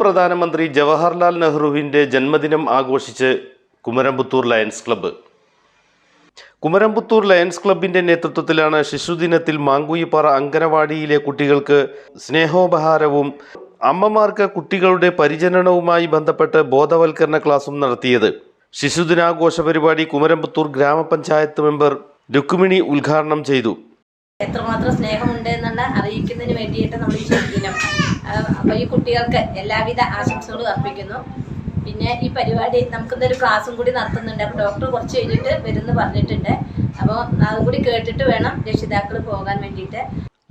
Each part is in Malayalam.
പ്രധാനമന്ത്രി ജവഹർലാൽ നെഹ്റുവിന്റെ ജന്മദിനം ആഘോഷിച്ച് Kumaramputhur Lions Club. Kumaramputhur Lions ക്ലബിന്റെ നേതൃത്വത്തിലാണ് ശിശുദിനത്തിൽ മാങ്കുയിപ്പാറ അങ്കനവാടിയിലെ കുട്ടികൾക്ക് സ്നേഹോപഹാരവും അമ്മമാർക്ക് കുട്ടികളുടെ പരിചരണവുമായി ബന്ധപ്പെട്ട് ബോധവൽക്കരണ ക്ലാസും നടത്തിയത്. ശിശുദിനാഘോഷ പരിപാടി കുമരംപുത്തൂർ ഗ്രാമപഞ്ചായത്ത് മെമ്പർ രുക്മിണി ഉദ്ഘാടനം ചെയ്തു. എത്രമാത്രം സ്നേഹമുണ്ട് എന്നുള്ള അറിയിക്കുന്നതിന് വേണ്ടിയിട്ട് നമ്മൾ ഈ ശുചിദിനം അപ്പോൾ ഈ കുട്ടികൾക്ക് എല്ലാവിധ ആശംസകളും അർപ്പിക്കുന്നു. പിന്നെ ഈ പരിപാടി നമുക്കിന്നൊരു ക്ലാസ്സും കൂടി നടത്തുന്നുണ്ട്. അപ്പോൾ ഡോക്ടർ കുറച്ച് കഴിഞ്ഞിട്ട് വരുന്നു പറഞ്ഞിട്ടുണ്ട്. അപ്പോൾ അതും കൂടി കേട്ടിട്ട് വേണം രക്ഷിതാക്കൾ പോകാൻ വേണ്ടിയിട്ട്.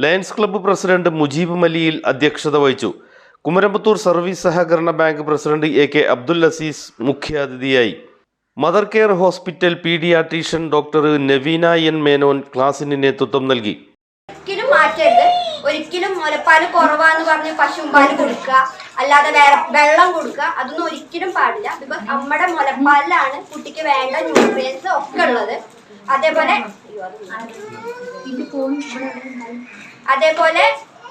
ലയൺസ് ക്ലബ്ബ് പ്രസിഡന്റ് മുജീബ് മലിയിൽ അധ്യക്ഷത വഹിച്ചു. കുമരമ്പത്തൂർ സർവീസ് സഹകരണ bank president A K Abdul Azeez മുഖ്യാതിഥിയായി. Mother Care Hospital paediatrician doctor Naveena N Menon ക്ലാസിന് നേതൃത്വം നൽകി. മാറ്റരുത്. ഒരിക്കലും മുലപ്പാൽ കുറവാന്ന് പറഞ്ഞ് പശുമ്പാൽ കൊടുക്കുക. അല്ലാതെ വെള്ളം കൊടുക്കുക. അതൊന്നും ഒരിക്കലും പാടില്ല. ബിക്കോസ് നമ്മുടെ മുലപ്പാലിലാണ് കുട്ടിക്ക് വേണ്ട ന്യൂട്രിയൻസ് ഒക്കെ ഉള്ളത്. അതേപോലെ അതേപോലെ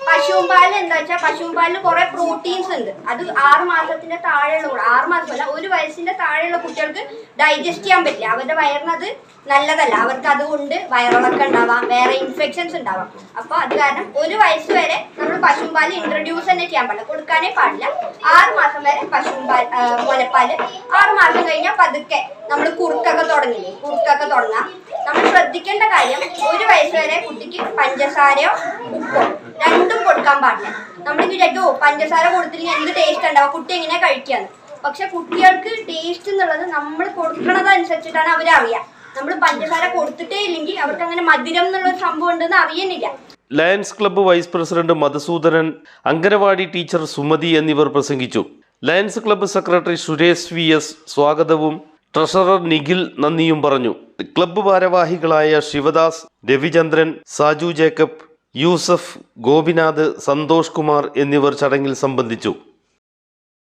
പശുമ്പാൽ എന്താ വെച്ചാൽ പശുമ്പാലിൽ കുറെ പ്രോട്ടീൻസ് ഉണ്ട്. അത് ആറ് മാസത്തിന്റെ താഴെയുള്ള ആറ് മാസമല്ല ഒരു വയസ്സിന്റെ താഴെയുള്ള കുട്ടികൾക്ക് ഡൈജസ്റ്റ് ചെയ്യാൻ പറ്റില്ല. അവരുടെ വയറിനത് നല്ലതല്ല. അവർക്ക് അതുകൊണ്ട് വയറിളക്കം ഉണ്ടാവാം വേറെ ഇൻഫെക്ഷൻസ് ഉണ്ടാവാം. അപ്പൊ അത് കാരണം ഒരു വയസ്സ് വരെ നമ്മൾ പശുമ്പാൽ ഇൻട്രൊഡ്യൂസ് തന്നെ ചെയ്യാൻ പാടില്ല. കൊടുക്കാനേ പാടില്ല. ആറ് മാസം വരെ പശുമ്പാൽ പാൽ മുലപ്പാൽ. ആറ് മാസം കഴിഞ്ഞാൽ പതുക്കെ നമ്മൾ കുറുക്കൊക്കെ തുടങ്ങില്ലേ? കുറുക്കൊക്കെ തുടങ്ങാം. നമ്മൾ ശ്രദ്ധിക്കേണ്ട കാര്യം ഒരു വയസ്സ് വരെ കുട്ടിക്ക് പഞ്ചസാരയോ ഉപ്പോ രണ്ടും കൊടുക്കാൻ പാടില്ല. വിചാരിക്കും "ഓ, പഞ്ചസാര കൊടുത്തില്ലെങ്കിൽ എന്ത് ടേസ്റ്റ് ഉണ്ടാവും കുട്ടി എങ്ങനെയാ കഴിക്കാന്ന്? പക്ഷെ കുട്ടികൾക്ക് ടേസ്റ്റ് എന്നുള്ളത് നമ്മൾ കൊടുക്കണതനുസരിച്ചിട്ടാണ് അറിയാ. നമ്മൾ പഞ്ചസാര കൊടുത്തിട്ടേ ഇല്ലെങ്കിൽ അവർക്ക് അങ്ങനെ മധുരം എന്നുള്ള സംഭവം ഉണ്ടെന്ന് അറിയുന്നില്ല. Lions Club vice president Madhusoodanan anganwadi teacher Sumathi എന്നിവർ പ്രസംഗിച്ചു. Lions Club secretary Suresh V S സ്വാഗതവും ട്രഷറർ നിഖിൽ നന്ദിയും പറഞ്ഞു. ക്ലബ്ബ് ഭാരവാഹികളായ ശിവദാസ് രവിചന്ദ്രൻ സാജു ജേക്കബ് യൂസഫ് ഗോപിനാഥ് സന്തോഷ് കുമാർ എന്നിവർ ചടങ്ങിൽ സംബന്ധിച്ചു.